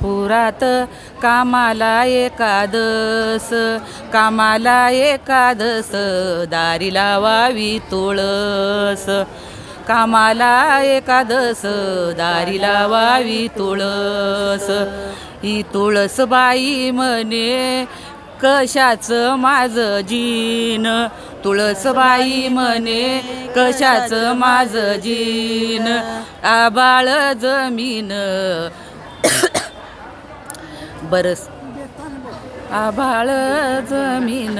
पुरात कामाला एकादस कामाला एकादस दारी लावावी तुळस. कामाला एकादस दारी लावावी तुळस. ही तुळस बाई म्हणे कशाचं माझं जीन? तुळसबाई म्हणे कशाचं माझं जीन? आबाळ जमीन बरस. आभाळ जमीन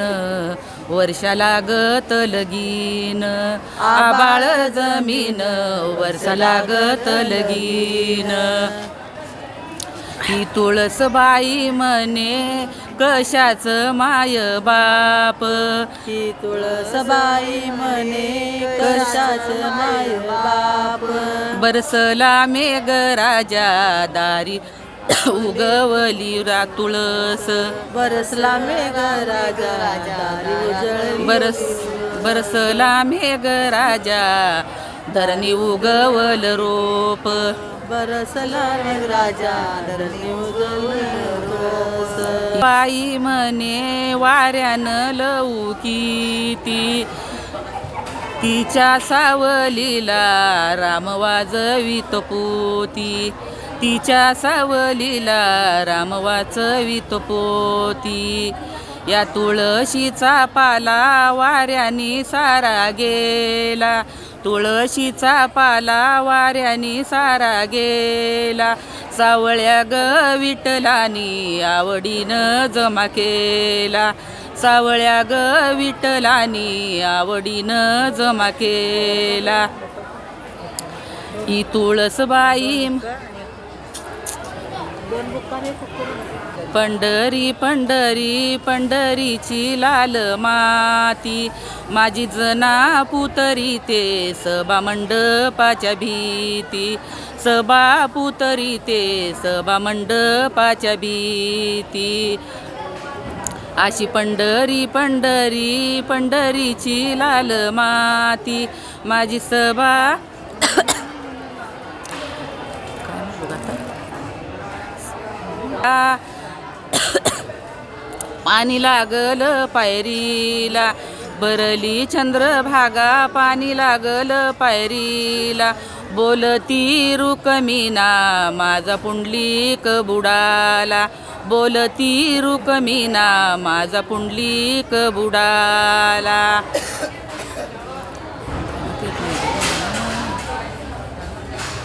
वर्षाला गत लगीन. आबाळ जमीन वर्षाला गत लगीन. ही तुळसबाई म्हणे कशाच माय बाप? ही तुळसबाई म्हणे कशाच माय बाप? बरसला मेघ राजा दारी उगवली रा तुळस. बरसला मेघ राजा उजळली. बरस बरसला मेघ राजा धरणी उगवल रोप. बरसला मेघ राजा धरणी तुळस. बाई म्हणे वाऱ्यानं लवू किती? तिच्या सावलीला राम वाजवित पोती. तिच्या सावलीला राम वाचवित पोती. या तुळशीचा पाला वाऱ्यानी सारा गेला. तुळशीचा पाला वाऱ्यानी सारा गेला. सावळ्या ग विठलानी आवडीनं जमा केला. सावळ्या ग विठलानी आवडीनं जमा केला. ही तुळसबाई पंढरी पंढरी पंढरीची लाल माती. माझी जना पुतरी ते सभा मंडपाच्या भीती. सभा पुतरी ते सभा मंडपाच्या भीती. अशी पंढरी पंढरी पंढरीची लाल माती. माझी सभा पाणी लागल पायरीला. बरली चंद्रभागा पाणी लागल पायरीला. बोलती रुकमीना माझा पुंडलीक बुडाला. बोलती रुकमीना माझा पुंडलीक बुडाला.